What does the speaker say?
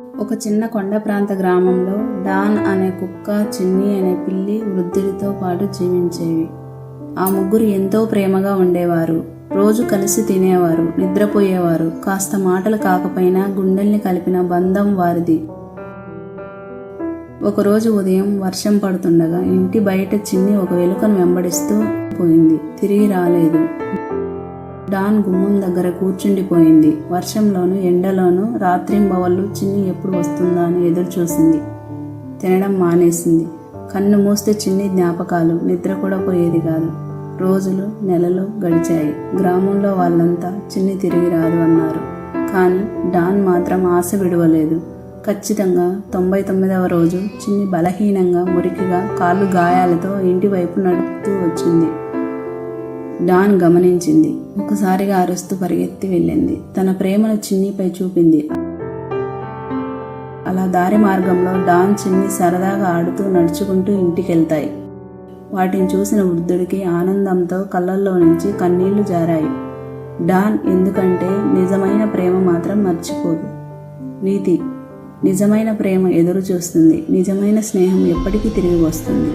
ఒక చిన్న కొండ ప్రాంత గ్రామంలో డాన్ అనే కుక్క చిన్ని అనే పిల్లి వృద్ధుడితో పాటు జీవించేవి. ఆ ముగ్గురు ఎంతో ప్రేమగా ఉండేవారు. రోజు కలిసి తినేవారు నిద్రపోయేవారు. కాస్త మాటలు కాకపోయినా గుండెల్ని కలిపిన బంధం వారిది. ఒకరోజు ఉదయం వర్షం పడుతుండగా ఇంటి బయట చిన్ని ఒక వెలుకను వెంబడిస్తూ పోయింది. తిరిగి రాలేదు. డాన్ గుమ్మం దగ్గర కూర్చుండిపోయింది. వర్షంలోను ఎండలోను రాత్రింబవళ్ళు చిన్ని ఎప్పుడు వస్తుందా అని ఎదురు చూసింది. తినడం మానేసింది. కన్ను మూస్తే చిన్ని జ్ఞాపకాలు నిద్ర కూడా పోయేది కాదు. రోజులు నెలలు గడిచాయి. గ్రామంలో వాళ్ళంతా చిన్ని తిరిగి రాదు అన్నారు. కానీ డాన్ మాత్రం ఆశ విడవలేదు. ఖచ్చితంగా తొంభై తొమ్మిదవ రోజు చిన్ని బలహీనంగా మురికిగా కాళ్ళు గాయాలతో ఇంటి వైపు నడుపుతూ వచ్చింది. డాన్ గమనించింది. ఒకసారిగా అరుస్తూ పరిగెత్తి వెళ్ళింది. తన ప్రేమను చిన్నిపై చూపింది. అలా దారి మార్గంలో డాన్ చిన్ని సరదాగా ఆడుతూ నడుచుకుంటూ ఇంటికెళ్తాయి. వాటిని చూసిన వృద్ధుడికి ఆనందంతో కళ్ళల్లో నుంచి కన్నీళ్ళు జారాయి. డాన్ ఎందుకంటే నిజమైన ప్రేమ మాత్రం మర్చిపోదు. నీతి నిజమైన ప్రేమ ఎదురు చూస్తుంది నిజమైన స్నేహం ఎప్పటికీ తిరిగి వస్తుంది.